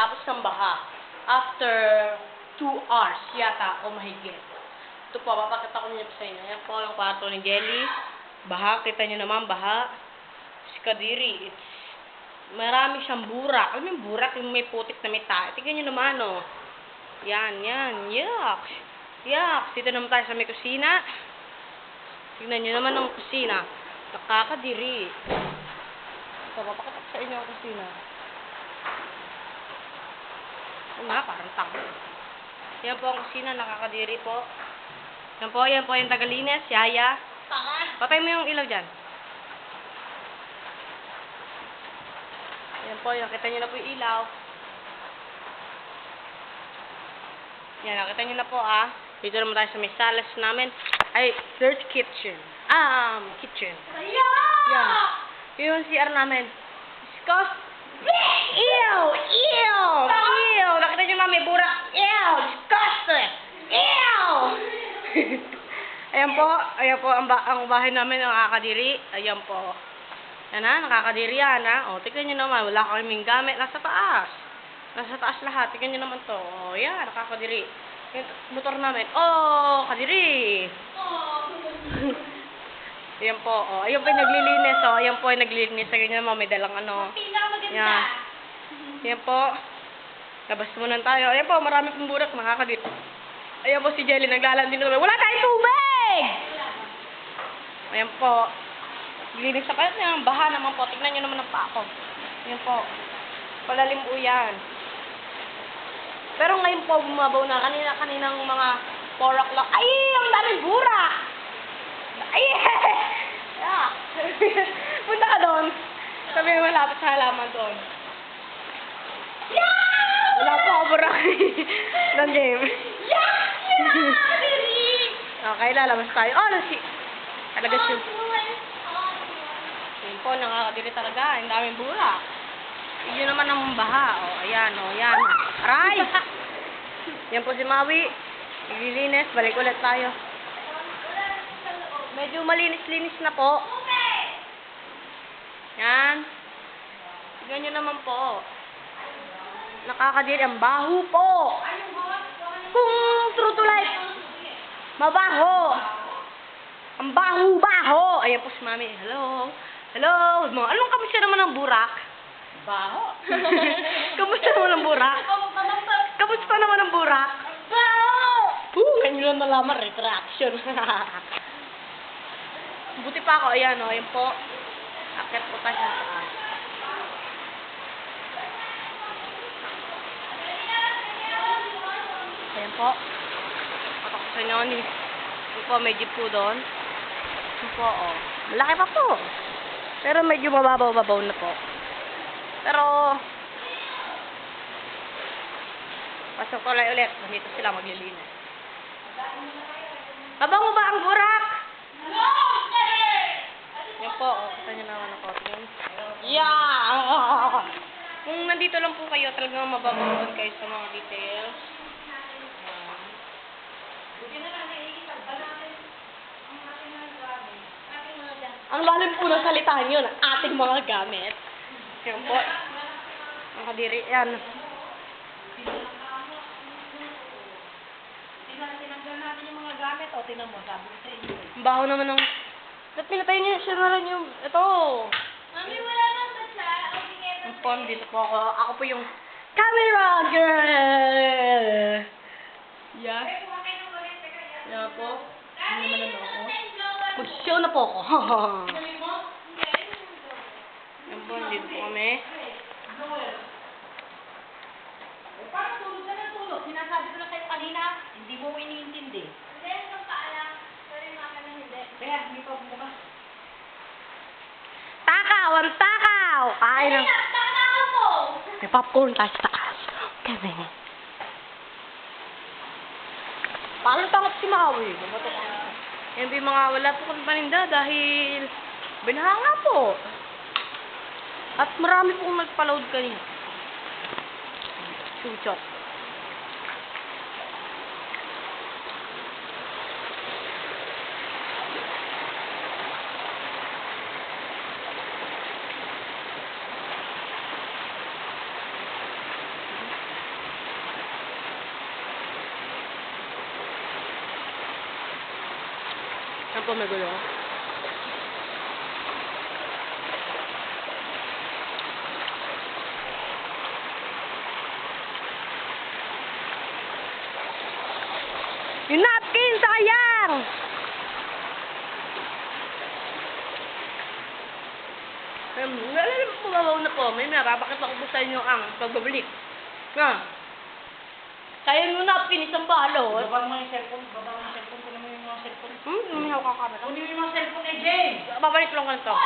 pagkatapos ng baha. After 2 hours yata o mahigit. Ito po, papakita ko niyo sa inyo. Yan po ang kwarto ni Jelly. Baha, kita niyo naman, baha. Si Kadiri, it's marami siyang burak. Alam mo yung burak, yung may putik na may tae. Tingnan niyo naman, oh. Yan, yan. Yuck. Yuck. Dito naman tayo sa may kusina. Tingnan niyo naman ang kusina. Nakakadiri. Ito, papakita ko sa inyo ang kusina. Oo nga, parang tanga. Yan po ang kusina, nakakadiri po. Yan po, yan po yung tagalinis, yaya. Patay mo yung ilaw dyan. Yan po, nakita nyo na po yung ilaw. Yan, nakita nyo na po ah. Dito naman tayo sa may salas namin. Ay, third kitchen. Um, kitchen. Yan. Yun yung CR namin. Discuss. Ew! Ew! Mami, burak. Ew! Disgusting! Ew! ayan po. Ayan po ang, ba ang bahay namin ng nakakadiri. Ayan po. Yan ha, nakakadiri yan ha. O, tignan nyo naman, wala kaming gamit. Nasa taas. Nasa taas lahat. Tignan nyo naman to. O, yan, nakakadiri. Yung motor namin. Oh, kadiri. Ayan po. O, ayan po yung naglilinis. O, ayan po yung naglilinis. Sa ganyan naman, may dalang ano. Yan. Ayan po. Labas muna tayo. Ayan po, marami pong burak. Nakakadit. Ayan po si Jelly, naglalandi na naman. Wala tayong tubig! Ayan po. Linis sa kayo ng baha naman po. Tignan nyo naman ang pako. Ayan po. Palalim po yan. Pero ngayon po, bumabaw na. Kanina, kaninang mga 4 o'clock. Ay, ang daming bura! Ay! Yeah. Punta ka doon. Sabi mo malapit sa halaman doon. Wala po ako burak. Doon, James. okay, lalabas tayo. Oh, si... Talaga siya. Yun po, nakakadiri talaga. Ang daming burak. Yun naman ang baha. Oh, ayan, oh, ayan. Aray! yan po si Maui. Naglilinis. Balik ulit tayo. Medyo malinis-linis na po. Yan. Nyo naman po. Nakakadiri. Ang baho po. Kung true to life, mabaho. Ang baho-baho. Ayan po si Mami. Hello. Hello. Mga, anong kamusta naman ang burak? Baho. kamusta naman ang burak? Kamusta naman ang burak? Baho! Puh, ngayon lang nalaman, retraction. Buti pa ako. Ayan o. Ayan po. Akit po tayo sa taas. Ayan po. Patok sa inyo. Ayan po, may jeep po doon. Ayan po, oh. Malaki pa po. Pero medyo mababaw-babaw na po. Pero, pasok ko lang ulit. Nandito sila maglilinis. Mabango ba ang burak? Yan po, oh. Kita nyo naman ako. Yeah! Kung nandito lang po kayo, talagang mababangon kayo sa mga details. Yan. Ang lalim po ng salita niyo ng ating mga gamit. Yan po. Ang kadiri, yan. Tinanggal natin yung mga gamit. O, tinan mo, sabi ko sa inyo. Ang baho naman ng... Ba't pinatay niyo siya na yung... Ito. Mami, wala nang. Okay, Ang po, dito po ako. Ako po yung camera girl. Yeah. Yeah po. Hindi naman ako. Mag-show na po ako. Yan po, dito po kami. Parang tulog ka ng tulog. Sinasabi ko lang sa'yo kanina, hindi mo iniintindi. Kaya, hindi pa bukas. Takaw! Ang takaw! Kain ng... May popcorn tayo sa taas. Kami. Paano tangat si Maui? Yan yung mga wala po kami paninda dahil binahanga po. At marami pong nagpa-load kanina. Chuchot. Po, may gulo. Yung napkin, sayang! Um, naalala mo mababaw na po. May mera, bakit ako po sa inyo ang pagbabalik? Ha? Sayang yung napkin, isang balot. Baba mo yung cellphone, baba mo yung cellphone, kunin mo yung mga cellphone. Hmm, may hawak ka ba? Kunin mo yung mga cellphone ni Jane! Babalik lang ka na to.